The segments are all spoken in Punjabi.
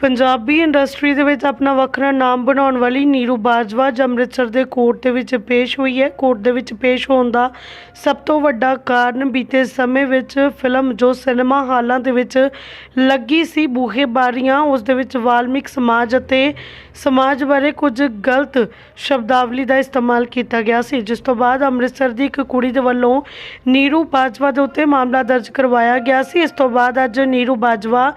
ਪੰਜਾਬੀ ਇੰਡਸਟਰੀ ਦੇ ਵਿੱਚ ਆਪਣਾ ਵੱਖਰਾ ਨਾਮ ਬਣਾਉਣ ਵਾਲੀ ਨੀਰੂ ਬਾਜਵਾ ਅੱਜ ਅੰਮ੍ਰਿਤਸਰ ਦੇ ਕੋਰਟ ਦੇ ਵਿੱਚ ਪੇਸ਼ ਹੋਈ ਹੈ। ਕੋਰਟ ਦੇ ਵਿੱਚ ਪੇਸ਼ ਹੋਣ ਦਾ ਸਭ ਤੋਂ ਵੱਡਾ ਕਾਰਨ ਬੀਤੇ ਸਮੇਂ ਵਿੱਚ ਫਿਲਮ ਜੋ ਸਿਨੇਮਾ ਹਾਲਾਂ ਦੇ ਵਿੱਚ ਲੱਗੀ ਸੀ ਬੂਹੇ ਬਾਰੀਆਂ ਉਸ ਦੇ ਵਿੱਚ ਵਾਲਮੀਕ ਸਮਾਜ ਅਤੇ ਸਮਾਜ ਬਾਰੇ ਕੁਝ ਗਲਤ ਸ਼ਬਦਾਵਲੀ ਦਾ ਇਸਤੇਮਾਲ ਕੀਤਾ ਗਿਆ ਸੀ। ਜਿਸ ਤੋਂ ਬਾਅਦ ਅੰਮ੍ਰਿਤਸਰ ਦੀ ਇੱਕ ਕੁੜੀ ਦੇ ਵੱਲੋਂ ਨੀਰੂ ਬਾਜਵਾ ਦੇ ਉੱਤੇ ਮਾਮਲਾ ਦਰਜ ਕਰਵਾਇਆ ਗਿਆ ਸੀ। ਇਸ ਤੋਂ ਬਾਅਦ ਅੱਜ ਨੀਰੂ ਬਾਜਵਾ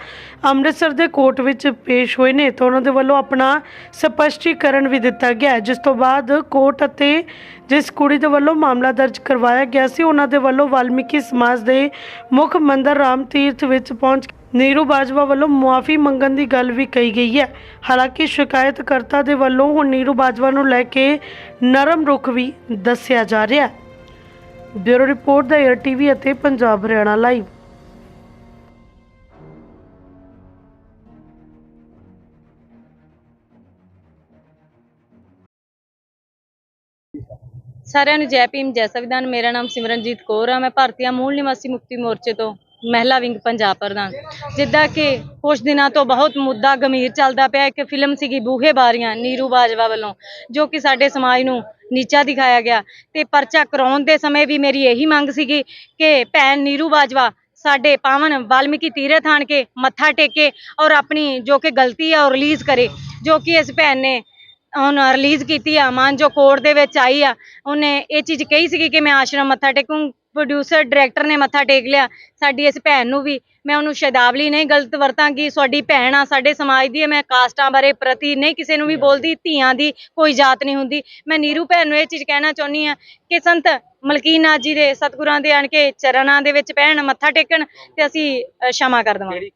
ਅੰਮ੍ਰਿਤਸਰ ਦੇ ਕੋਰਟ ਵਿੱਚ ਪੇਸ਼ ਹੋਏ ਨੇ, ਤਾਂ ਉਹਨਾਂ ਦੇ ਵੱਲੋਂ ਆਪਣਾ ਸਪਸ਼ਟੀਕਰਨ ਵੀ ਦਿੱਤਾ ਗਿਆ ਜਿਸ ਤੋਂ ਬਾਅਦ ਕੋਰਟ ਅਤੇ ਜਿਸ ਕੁੜੀ ਦੇ ਵੱਲੋਂ ਮਾਮਲਾ ਦਰਜ ਕਰਵਾਇਆ ਗਿਆ ਸੀ, ਉਹਨਾਂ ਦੇ ਵੱਲੋਂ ਵਾਲਮੀਕੀ ਸਮਾਜ ਦੇ ਮੁੱਖ ਮੰਦਰ ਰਾਮ ਤੀਰਥ ਵਿੱਚ ਪਹੁੰਚ ਨੀਰੂ ਬਾਜਵਾ ਵੱਲੋਂ ਮੁਆਫੀ ਮੰਗਣ ਦੀ ਗੱਲ ਵੀ ਕਹੀ ਗਈ ਹੈ। ਹਾਲਾਂਕਿ ਸ਼ਿਕਾਇਤਕਰਤਾ ਦੇ ਵੱਲੋਂ ਹੁਣ ਨੀਰੂ ਬਾਜਵਾ ਨੂੰ ਲੈ ਕੇ ਨਰਮ ਰੁਖ ਵੀ ਦੱਸਿਆ ਜਾ ਰਿਹਾ ਹੈ। ਬਿਊਰੋ ਰਿਪੋਰਟ ਦਾ ਏਅਰ ਟੀਵੀ ਅਤੇ ਪੰਜਾਬ ਹਰਿਆਣਾ ਲਾਈਵ ਸਾਰਿਆਂ ਨੂੰ ਜੈ ਭੀਮ, ਜੈ ਸੰਵਿਧਾਨ। ਮੇਰਾ ਨਾਮ ਸਿਮਰਨਜੀਤ ਕੌਰ ਆ। ਮੈਂ ਭਾਰਤੀయ ਮੂਲ ਨਿਵਾਸੀ ਮੁਕਤੀ ਮੋਰਚੇ ਤੋਂ ਮਹਿਲਾ ਵਿੰਗ ਪੰਜਾਬ ਪ੍ਰਧਾਨ। ਜਿੱਦਾਂ ਕਿ ਕੁਝ ਦਿਨਾਂ ਤੋਂ ਬਹੁਤ ਮੁੱਦਾ ਗੰਭੀਰ ਚੱਲਦਾ ਪਿਆ ਇੱਕ ਫਿਲਮ ਸੀਗੀ ਬੂਹੇ ਬਾਰੀਆਂ ਨੀਰੂ ਬਾਜਵਾ ਵੱਲੋਂ, ਜੋ ਕਿ ਸਾਡੇ ਸਮਾਜ ਨੂੰ ਨੀਚਾ ਦਿਖਾਇਆ ਗਿਆ। ਤੇ ਪਰਚਾ ਕਰਾਉਣ ਦੇ ਸਮੇਂ ਵੀ ਮੇਰੀ ਇਹੀ ਮੰਗ ਸੀਗੀ ਕਿ ਭੈਣ ਨੀਰੂ ਬਾਜਵਾ ਸਾਡੇ ਪਾਵਨ ਵਾਲਮੀਕੀ ਤੀਰਥ ਆਣ ਕੇ ਮੱਥਾ ਟੇਕੇ ਔਰ ਆਪਣੀ ਜੋ ਕਿ ਗਲਤੀ ਆ ਉਹ ਰਿਲੀਜ਼ ਕਰੇ, ਜੋ ਕਿ ਇਸ ਭੈਣ ਨੇ ਹੁਣ ਰਿਲੀਜ਼ ਕੀਤੀ ਆ ਮਾਨ ਜੋ ਕੋਰਟ ਦੇ ਵਿੱਚ ਆਈ ਆ ਉਹਨੇ ਇਹ ਚੀਜ਼ ਕਹੀ ਸੀਗੀ ਕਿ ਮੈਂ ਆਸ਼ਰਮ ਮੱਥਾ ਟੇਕੂੰ ਪ੍ਰੋਡਿਊਸਰ ਡਾਇਰੈਕਟਰ ਨੇ ਮੱਥਾ ਟੇਕ ਲਿਆ ਸਾਡੀ ਇਸ ਭੈਣ ਨੂੰ ਵੀ ਮੈਂ ਉਹਨੂੰ ਸ਼ੇਦਾਵਲੀ ਨਹੀਂ ਗਲਤ ਵਰਤਾਂਗੀ ਸਾਡੀ ਭੈਣ ਆ ਸਾਡੇ ਸਮਾਜ ਦੀ ਮੈਂ ਕਾਸਟਾਂ ਬਾਰੇ ਪ੍ਰਤੀ ਨਹੀਂ ਕਿਸੇ ਨੂੰ ਵੀ ਬੋਲਦੀ ਧੀਆਂ ਦੀ ਕੋਈ ਜਾਤ ਨਹੀਂ ਹੁੰਦੀ। ਮੈਂ ਨੀਰੂ ਭੈਣ ਨੂੰ ਇਹ ਚੀਜ਼ ਕਹਿਣਾ ਚਾਹੁੰਦੀ ਆ ਕਿ ਸੰਤ ਮਲਕੀਨਾ ਜੀ ਦੇ ਸਤਗੁਰਾਂ ਦੇ ਆਣ ਕੇ ਚਰਨਾਂ ਦੇ ਵਿੱਚ ਪੈਣ ਮੱਥਾ ਟੇਕਣ ਤੇ ਅਸੀਂ ਸ਼ਮਾ ਕਰ ਦਵਾਂਗੇ।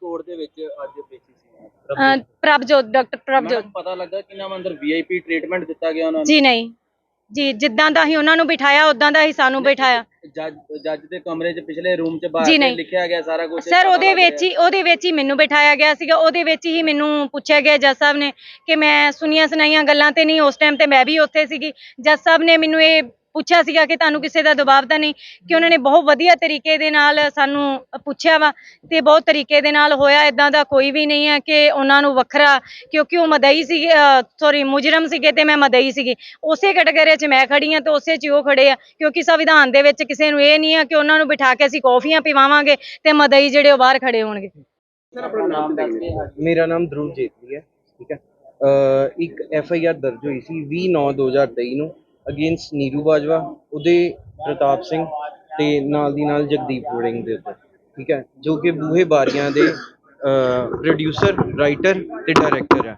ਪੇਸ਼ੀ ਸੀ ਅ, ਪ੍ਰਭਜੋਤ ਡਾਕਟਰ ਪ੍ਰਭਜੋਤ। ਮੈਨੂੰ ਪਤਾ ਲੱਗਾ ਕਿ ਨਾਮ ਅੰਦਰ ਵੀਆਈਪੀ ਟ੍ਰੀਟਮੈਂਟ ਦਿੱਤਾ ਗਿਆ ਉਹਨਾਂ ਜੀ ਨਹੀਂ। ਜੀ ਜਿੱਦਾਂ ਦਾ ਹੀ ਉਹਨਾਂ ਨੂੰ ਬਿਠਾਇਆ ਉਦਾਂ ਦਾ ਹੀ ਸਾਨੂੰ ਬਿਠਾਇਆ। ਜੱਜ ਜੱਜ ਦੇ ਕਮਰੇ 'ਚ ਪਿਛਲੇ ਰੂਮ 'ਚ ਜੀ ਬਾਹਰ ਨਹੀਂ। ਲਿਖਿਆ ਗਿਆ ਸਾਰਾ ਕੁਝ ਸਰ ਉਹਦੇ ਵਿੱਚ ਹੀ ਉਹਦੇ ਵਿੱਚ ਹੀ ਮੈਨੂੰ ਬਿਠਾਇਆ ਗਿਆ ਸੀਗਾ। ਉਹਦੇ ਵਿੱਚ ਹੀ ਮੈਨੂੰ ਪੁੱਛਿਆ ਗਿਆ ਜੱਜ ਸਾਹਿਬ ਨੇ ਕਿ ਮੈਂ ਸੁਣੀਆਂ ਸੁਣਾਈਆਂ ਗੱਲਾਂ ਤੇ ਨਹੀਂ ਉਸ ਟਾਈਮ ਤੇ ਮੈਂ ਵੀ ਉੱਥੇ ਸੀਗੀ। ਜੱਜ ਸਾਹਿਬ ਨੇ ਮੈਨੂੰ ਇਹ ਪੁੱਛਿਆ ਸੀਗਾ ਕਿ ਤੁਹਾਨੂੰ ਕਿਸੇ ਦਾ ਦਬਾਅ ਤਾਂ ਨਹੀਂ ਕਿ ਉਹਨਾਂ ਨੇ ਬਹੁਤ ਵਧੀਆ ਤਰੀਕੇ ਦੇ ਨਾਲ ਸਾਨੂੰ ਪੁੱਛਿਆ ਵਾ ਤੇ ਬਹੁਤ ਤਰੀਕੇ ਦੇ ਨਾਲ ਹੋਇਆ ਇਦਾਂ ਦਾ ਕੋਈ ਵੀ ਨਹੀਂ ਹੈ ਕਿ ਉਹਨਾਂ ਨੂੰ ਵੱਖਰਾ ਕਿਉਂਕਿ ਉਹ ਮਦਈ ਸੀਗੇ ਸੌਰੀ ਮੁਜਰਮ ਸੀਗੇ ਤੇ ਮੈਂ ਮਦਈ ਸੀਗੀ। ਉਸੇ ਕੈਟਾਗਰੀ 'ਚ ਮੈਂ ਖੜੀ ਹਾਂ ਤੇ ਉਸੇ 'ਚ ਉਹ ਖੜੇ ਆ ਕਿਉਂਕਿ ਸੰਵਿਧਾਨ ਦੇ ਵਿੱਚ ਕਿਸੇ ਨੂੰ ਇਹ ਨਹੀਂ ਆ ਕਿ ਉਹਨਾਂ ਨੂੰ ਬਿਠਾ ਕੇ ਅਸੀਂ ਕੌਫੀਆਂ ਪੀਵਾਵਾਂਗੇ ਤੇ ਮਦਈ ਜਿਹੜੇ ਉਹ ਬਾਹਰ ਖੜੇ ਹੋਣਗੇ। ਮੇਰਾ ਨਾਮ ਧਰੁਵ ਜੇਤਲੀ ਹੈ ਠੀਕ ਹੈ। ਇੱਕ ਐਫ ਆਈ ਆਰ ਦਰਜ ਹੋਈ ਸੀ 20/9/2023 ਨੂੰ। ਅਗੇਂਸਟ ਨੀਰੂ ਬਾਜਵਾ ਉਹਦੇ ਪ੍ਰਤਾਪ ਸਿੰਘ ਤੇ ਨਾਲ ਦੀ ਨਾਲ ਜਗਦੀਪ ਵੜਿੰਗ ਦੇ ਉੱਤੇ, ਠੀਕ ਹੈ, ਜੋ ਕਿ ਬੂਹੇ ਬਾਰੀਆਂ ਦੇ ਪ੍ਰੋਡਿਊਸਰ ਰਾਈਟਰ ਤੇ ਡਾਇਰੈਕਟਰ ਹੈ,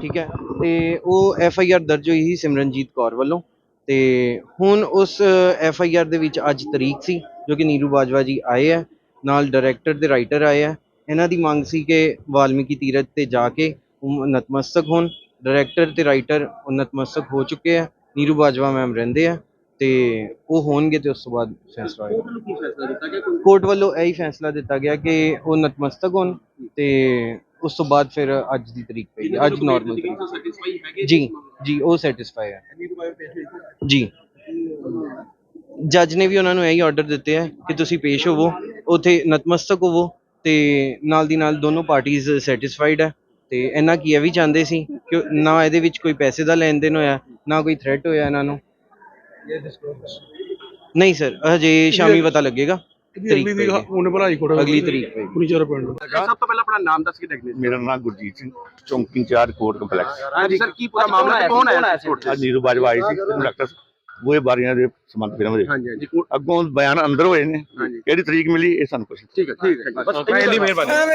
ਠੀਕ ਹੈ, ਤੇ ਉਹ ਐਫ ਆਈ ਆਰ ਦਰਜ ਹੋਈ ਸੀ ਸਿਮਰਨਜੀਤ ਕੌਰ ਵੱਲੋਂ, ਤੇ ਹੁਣ ਉਸ ਐਫ ਆਈ ਆਰ ਦੇ ਵਿੱਚ ਅੱਜ ਤਰੀਕ ਸੀ, ਜੋ ਕਿ ਨੀਰੂ ਬਾਜਵਾ ਜੀ ਆਏ ਹੈ, ਨਾਲ ਡਾਇਰੈਕਟਰ ਤੇ ਰਾਈਟਰ ਆਏ ਹੈ, ਇਹਨਾਂ ਦੀ ਮੰਗ ਸੀ ਕਿ ਵਾਲਮੀਕੀ ਤੀਰਥ ਤੇ ਜਾ ਕੇ ਉਹ ਨਤਮਸਤਕ ਹੋਣ ਡਾਇਰੈਕਟਰ ਤੇ ਰਾਈਟਰ ਉਹ ਨਤਮਸਤਕ ਹੋ ਚੁੱਕੇ ਆ ਨੀਰੂ ਬਾਜਵਾ ਮੈਮ ਰਹਿੰਦੇ ਆ ਤੇ ਉਹ ਹੋਣਗੇ ਤੇ ਉਸ ਤੋਂ ਬਾਅਦ ਫੈਸਲਾ ਹੋਏਗਾ। ਕੋਰਟ ਵੱਲੋਂ ਇਹੀ ਫੈਸਲਾ ਦਿੱਤਾ ਗਿਆ ਕਿ ਉਹ ਨਤਮਸਤਕ ਹੋਣ ਤੇ ਉਸ ਤੋਂ ਬਾਅਦ ਫਿਰ ਅੱਜ ਦੀ ਤਰੀਕ ਪਈ। ਅੱਜ ਨਾਰਮਲ ਤਰੀਕ ਜੀ ਜੀ ਉਹ ਸੈਟੀਸਫਾਈ ਹੈ। ਜੀ। ਜੱਜ ਨੇ ਵੀ ਉਹਨਾਂ ਨੂੰ ਇਹੀ ਆਰਡਰ ਦਿੱਤੇ ਹੈ ਕਿ ਤੁਸੀਂ ਪੇਸ਼ ਹੋਵੋ ਉਥੇ ਨਤਮਸਤਕ ਹੋਵੋ ਤੇ ਨਾਲ ਦੀ ਨਾਲ ਦੋਨੋਂ ਪਾਰਟੀਆਂ ਸੈਟੀਸਫਾਈਡ ਹੈ ਤੇ ਇਹਨਾਂ ਕੀ ਇਹ ਵੀ ਚਾਹੁੰਦੇ ਸੀ ਕਿ ਨਾ ਇਹਦੇ ਵਿੱਚ ਕੋਈ ਪੈਸੇ ਦਾ ਲੈਣ ਦੇਣ ਹੋਇਆ ਨਾ ਕੋਈ ਥ੍ਰੈਟ ਹੋਇਆ ਇਹਨਾਂ ਨੂੰ? ਨਹੀਂ ਸਰ ਹਜੇ ਸ਼ਾਮੀ ਪਤਾ ਲੱਗੇਗਾ। ਤਰੀਕ ਅਗਲੀ ਦੀ ਭਲਾਈ ਤਰੀਕ ਪਏਗੀ। ਫਰਨੀਚਰ ਪਿੰਡ ਸਭ ਤੋਂ ਪਹਿਲਾਂ ਆਪਣਾ ਨਾਮ ਦੱਸ ਕੇ ਟੈਕਨੀਕ ਮੇਰਾ ਨਾਮ ਗੁਰਜੀਤ ਸਿੰਘ ਚੌਂਕੀ ਇੰਚਾਰਜ ਕੋਰਟ ਕੰਪਲੈਕਸ। ਹਾਂਜੀ ਸਰ ਕੀ ਪੂਰਾ ਮਾਮਲਾ ਹੈ? ਕੌਣ ਆਇਆ ਸੀ ਕੋਰਟ 'ਚ? ਅੱਜ ਨੀਰੂ ਬਾਜਵਾ ਆਈ ਸੀ ਡਾਕਟਰ ਉਹ ਇਹ ਬਾਰੀਆਂ ਦੇ ਫਿਲਮ ਦੇ ਹਾਂਜੀ ਹਾਂਜੀ। ਅੱਗੋਂ ਬਿਆਨ ਅੰਦਰ ਹੋਏ ਨੇ। ਕਿਹੜੀ ਤਰੀਕ ਮਿਲੀ ਇਹ ਸਾਨੂੰ ਕੁਛ ਠੀਕ ਹੈ ਠੀਕ ਹੈ ਬਸ ਪਹਿਲੀ ਮਿਹਰਬਾਨੀ।